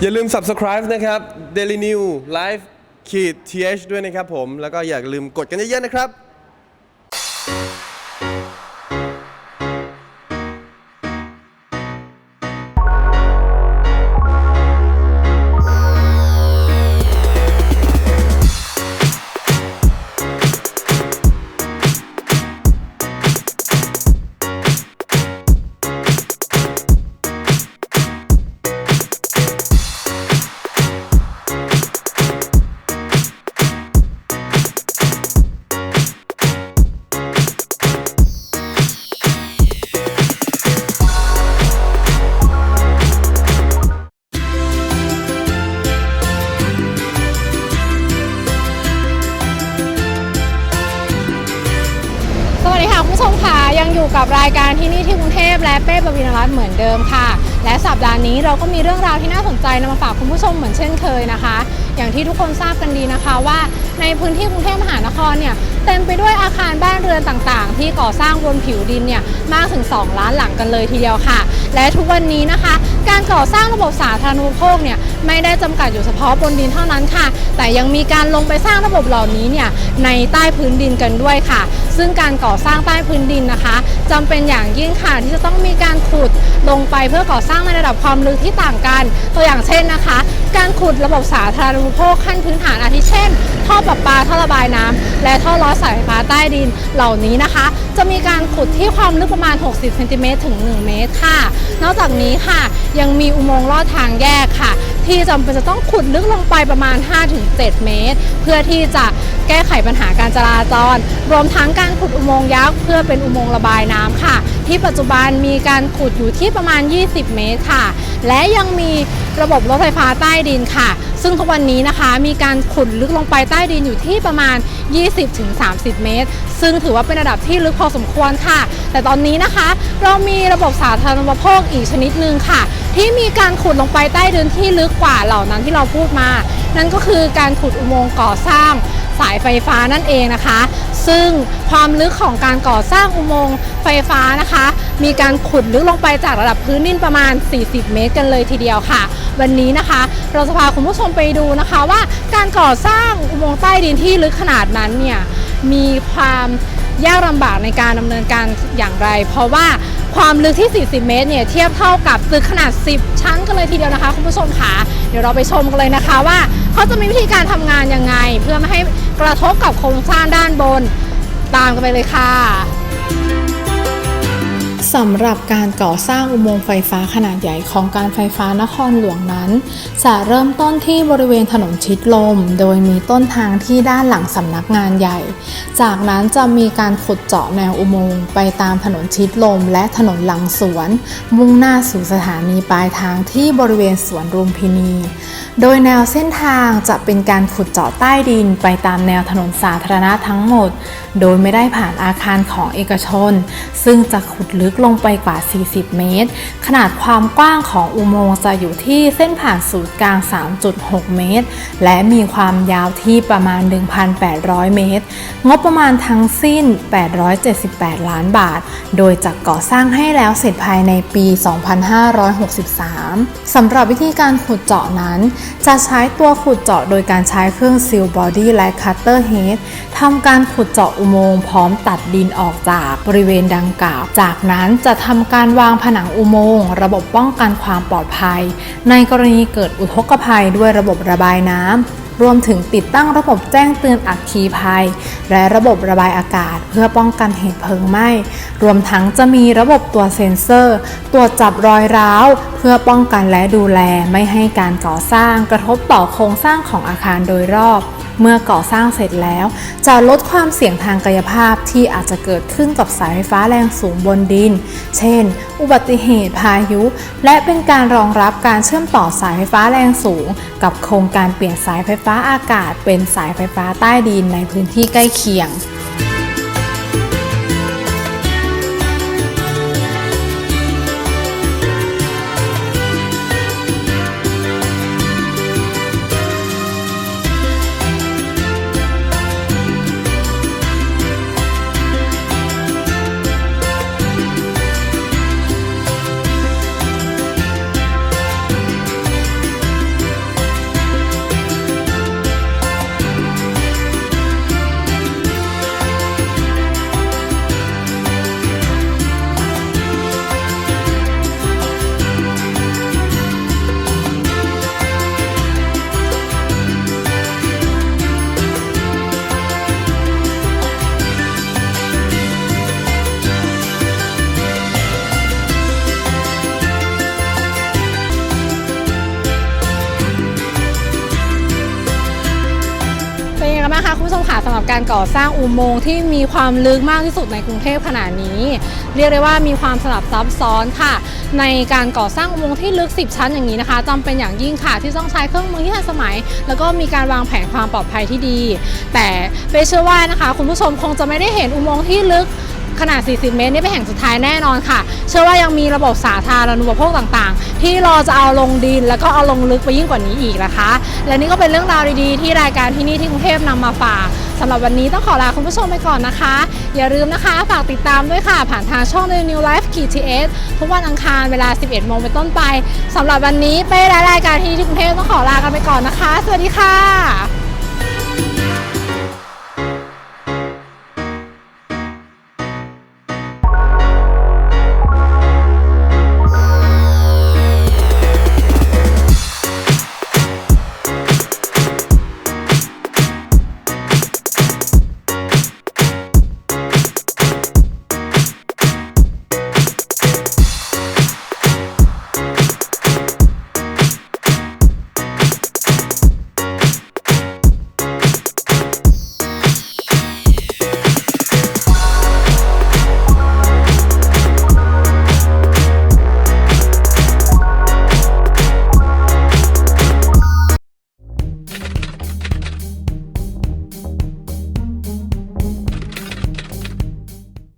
อย่าลืม subscribe นะครับ Daily New Live ขีด th ด้วยนะครับผม แล้วก็อย่าลืมกดกันเยอะๆนะครับ ผู้ชมค่ะยังอยู่กับรายการที่นี่ที่กรุงเทพและเป้ปวินรัตน์เหมือนเดิมค่ะ และสัปดาห์นี้เราก็มีเรื่องราวที่น่าสนใจนำมาฝากคุณผู้ชมเหมือนเช่นเคยนะคะ อย่างที่ทุกคนทราบกันดีนะคะว่า ในพื้นที่กรุงเทพมหานครเนี่ยเต็มไปด้วยอาคารบ้านเรือนต่างๆ ที่ก่อสร้างบนผิวดินเนี่ยมากถึง 2 ล้านหลังกันเลยทีเดียวค่ะ และทุกวันนี้นะคะ การก่อสร้างระบบสาธารณูปโภคเนี่ยไม่ได้จำกัดอยู่เฉพาะบนดินเท่านั้นค่ะ แต่ยังมีการลงไปสร้างระบบเหล่านี้เนี่ยในใต้พื้นดินกันด้วยค่ะ ซึ่งการก่อสร้างใต้พื้นดินนะคะจำเป็นอย่างยิ่งค่ะที่จะต้องมีการขุดลงไปเพื่อก่อสร้างในระดับความลึกที่ต่างกัน ตัวอย่างเช่นนะคะ การขุดระบบสาธารณูปโภคขั้นพื้นฐานอาทิเช่น ท่อประปาท่อระบายน้ำและท่อล้อสายไฟฟ้าใต้ดินเหล่านี้นะคะ จะมีการขุดที่ความลึกประมาณ 60เซนติเมตรถึง 1 เมตรค่ะ นอกจากนี้ค่ะ ยังมีอุโมงค์ลอดทางแยกค่ะ ที่จำเป็นจะต้องขุดลึกลงไปประมาณ 5-7 เมตร เพื่อที่จะแก้ไขปัญหาการจราจร รวมทั้งการขุดอุโมงค์ยักษ์เพื่อเป็นอุโมงค์ระบายน้ำค่ะ ที่ปัจจุบันมีการขุดอยู่ที่ประมาณ 20 เมตรค่ะ และยังมี ระบบรถไฟฟ้าใต้ดินค่ะ ซึ่งทุกวันนี้นะคะมีการขุดลึกลงไปใต้ดินอยู่ที่ประมาณ 20-30 เมตร ซึ่งถือว่าเป็นระดับที่ลึกพอสมควรค่ะ แต่ตอนนี้นะคะ เรามีระบบสาธารณูปโภคอีกชนิดหนึ่งค่ะ ที่มีการขุดลงไปใต้ดินที่ลึกกว่าเหล่านั้นที่เราพูดมา นั่นก็คือการขุดอุโมงค์ก่อสร้าง สายไฟฟ้านั่นเองนะคะ ซึ่งความลึกของการก่อสร้างอุโมงค์ไฟฟ้านะคะ มีการขุดลึกลงไปจากระดับพื้นดินประมาณ 40 เมตรกันเลยทีเดียวค่ะ วันนี้นะคะ เราจะพาคุณผู้ชมไปดูนะคะว่าการก่อสร้างอุโมงค์ใต้ดินที่ลึกขนาดนั้นเนี่ยมีความ ยากลำบากในการดำเนินการอย่างไร เพราะว่าความลึกที่ 40 เมตรเนี่ยเทียบเท่ากับตึกขนาด 10 ชั้นกันเลยทีเดียวนะคะ คุณผู้ชมค่ะเดี๋ยวเราไปชมกันเลยนะคะว่าเขาจะมีวิธีการทำงานยังไง เพื่อไม่ให้กระทบกับโครงสร้างด้านบน ตามกันไปเลยค่ะ สำหรับการก่อสร้างอุโมงค์ไฟฟ้าขนาดใหญ่ของการไฟฟ้านครหลวงนั้น จะเริ่มต้นที่บริเวณถนนชิดลม โดยมีต้นทางที่ด้านหลังสำนักงานใหญ่ จากนั้นจะมีการขุดเจาะแนวอุโมงค์ไปตามถนนชิดลม และถนนหลังสวน มุ่งหน้าสู่สถานีปลายทางที่บริเวณสวนรุมพินี โดยแนวเส้นทางจะเป็นการขุดเจาะใต้ดินไปตามแนวถนนสาธารณะทั้งหมด โดยไม่ได้ผ่านอาคารของเอกชน ซึ่งจะขุดลึกลงไปกว่า 40 เมตร ขนาดความกว้างของอุโมงค์จะอยู่ที่เส้นผ่านศูนย์กลาง 3.6 เมตร และมีความยาวที่ประมาณ 1,800 เมตร งบประมาณทั้งสิ้น 878 ล้านบาท โดยจะก่อสร้างให้แล้วเสร็จภายในปี 2563 สำหรับวิธีการขุดเจาะนั้น จะใช้ตัวขุดเจาะโดยการใช้เครื่องซิลบอดี้และคัตเตอร์เฮดทำการขุดเจาะอุโมงค์พร้อมตัดดินออกจากบริเวณดังกล่าว จากนั้นจะทำการวางผนังอุโมงค์ระบบป้องกันความปลอดภัย ในกรณีเกิดอุทกภัยด้วยระบบระบายน้ำรวมถึงติดตั้งระบบแจ้งเตือนอัคคีภัย และระบบระบายอากาศ เพื่อป้องกันเหตุเพลิงไหม้ รวมทั้งจะมีระบบตัวเซ็นเซอร์ ตรวจจับรอยร้าว เพื่อป้องกันและดูแลไม่ให้การก่อสร้างกระทบต่อโครงสร้างของอาคารโดยรอบ เมื่อก่อสร้างเสร็จแล้ว จะลดความเสี่ยงทางกายภาพที่อาจจะเกิดขึ้นกับสายไฟฟ้าแรงสูงบนดิน เช่น อุบัติเหตุพายุ และเป็นการรองรับการเชื่อมต่อสายไฟฟ้าแรงสูง กับโครงการเปลี่ยนสายไฟฟ้าอากาศ เป็นสายไฟฟ้าใต้ดินในพื้นที่ใกล้เคียง คุณผู้ชมค่ะสำหรับการก่อสร้างอุโมงค์ที่มีความลึกมากที่สุดในกรุงเทพขนาดนี้ เรียกได้ว่ามีความสลับซับซ้อนค่ะ ในการก่อสร้างอุโมงค์ที่ลึก 10 ชั้นอย่างนี้นะคะจำเป็นอย่างยิ่งค่ะที่ต้องใช้เครื่องมือที่ทันสมัย แล้วก็มีการวางแผนความปลอดภัยที่ดี แต่เปเชื่อว่านะคะ คุณผู้ชมคงจะไม่ได้เห็นอุโมงค์ที่ลึก ขนาด 40 เมตรนี่เป็นแห่งสุดท้ายแน่นอนค่ะ เชื่อว่ายังมีระบบสาธารณูปโภคต่างๆ ที่รอจะเอาลงดินแล้วก็เอาลงลึกไปยิ่งกว่านี้อีกนะคะ และนี่ก็เป็นเรื่องราวดีๆที่รายการที่นี่ที่กรุงเทพนำมาฝากสำหรับวันนี้ต้องขอลาคุณผู้ชมไปก่อนนะคะ อย่าลืมนะคะ ฝากติดตามด้วยค่ะ ผ่านทางช่อง The New Life ขีดทีเอสทุกวันอังคารเวลา 11 โมงเป็นต้นไปสำหรับวันนี้เป้และรายการที่นี่ที่กรุงเทพต้องขอลากันไปก่อนนะคะ สวัสดีค่ะ